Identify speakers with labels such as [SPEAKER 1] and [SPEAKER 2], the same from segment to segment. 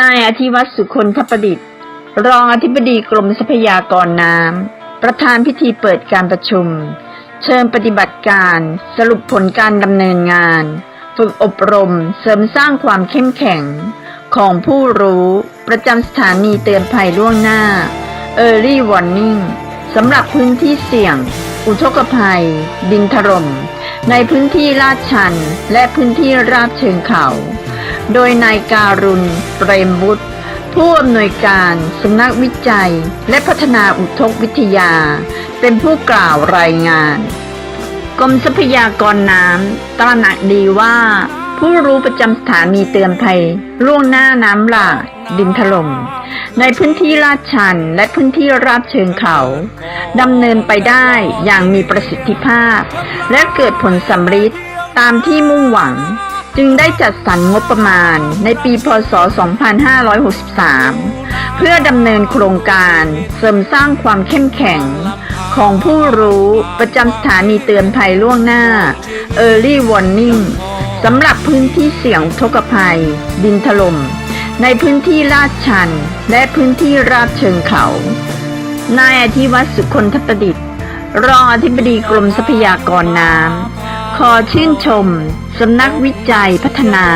[SPEAKER 1] นายอธิวัตรสุคนทประดิษฐ์ รองอธิบดีกรมทรัพยากรน้ำ ประธานพิธีเปิดการประชุม เชิญปฏิบัติการ สรุปผลการดำเนินงาน ฝึกอบรม เสริมสร้างความเข้มแข็ง ของผู้รู้ ประจำสถานีเตือนภัยล่วงหน้า Early Warning สำหรับพื้นที่เสี่ยง อุทกภัย ดินถล่มในพื้นที่ลาดชัน และพื้นที่ราบเชิงเขา โดยนายการุณเปรมบุตรผู้อำนวยการสำนักวิจัย และพัฒนาอุทกวิทยา เป็นผู้กล่าวรายงานกรมทรัพยากรน้ำตระหนักดีว่า ผู้รู้ประจำสถานีเตือนภัยล่วงหน้าน้ำหลากดินถล่มในพื้นที่ลาดชันและพื้นที่ราบเชิงเขาดำเนินไปได้อย่างมีประสิทธิภาพ และเกิดผลสำฤทธิ์ตามที่มุ่งหวัง จึงได้จัดสรรงบประมาณในปีพศ 2563 เพื่อดำเนินโครงการเสริมสร้างความเข้มแข็ง ของผู้รู้ประจำสถานีเตือนภัยล่วงหน้า Early Warning สำหรับพื้นที่เสี่ยงทกภัย ดินถล่มในพื้นที่ลาดชัน และพื้นที่ราบเชิงเขา นายอธิวัตรสุคนทประดิษฐ์ รองอธิบดีกรมทรัพยากรน้ำ ขอชื่นชม สำนักวิจัยพัฒนา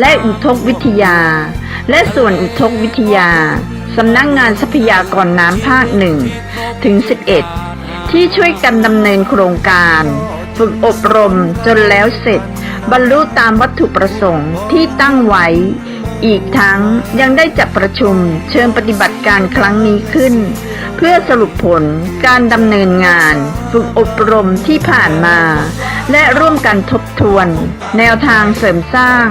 [SPEAKER 1] และอุทกวิทยา และส่วนอุทกวิทยา สำนักงานทรัพยากรน้ำภาคหนึ่งถึง 11 ที่ช่วยกันดำเนินโครงการ ฝึกอบรมจนแล้วเสร็จ บรรลุตามวัตถุประสงค์ที่ตั้งไว้ อีกทั้งยังได้จัดประชุมเชิญปฏิบัติการครั้งนี้ขึ้น เพื่อสรุปผลการดำเนินงาน ฝึกอบรมที่ผ่านมา และร่วมกันทบทวน แนวทางเสริมสร้าง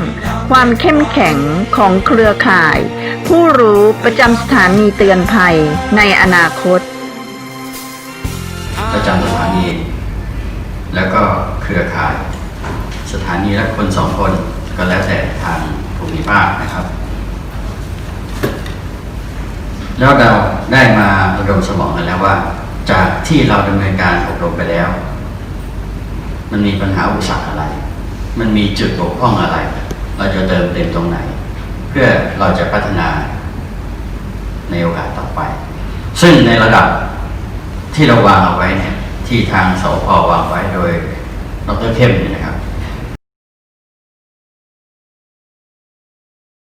[SPEAKER 1] ความเข้มแข็งของเครือข่าย ผู้รู้ประจำสถานีเตือนภัยในอนาคต
[SPEAKER 2] ประจำสถานี แล้วก็เครือข่าย สถานีละคนสองคนก็แล้วแต่ทางภูมิภาคนะครับ แล้วเราได้มา ระดมสมองกันแล้วว่า จากที่เราดำเนินการอบรมไปแล้ว มันมีปัญหาอุปสรรคอะไร มันมีจุดบกพร่องอะไร เราจะเติมเต็มตรงไหน เพื่อเราจะพัฒนาในโอกาสต่อไป ซึ่งในระดับที่เราวางเอาไว้เนี่ยที่ทางสพวางไว้โดยดรเข้มเนี่ยนะครับ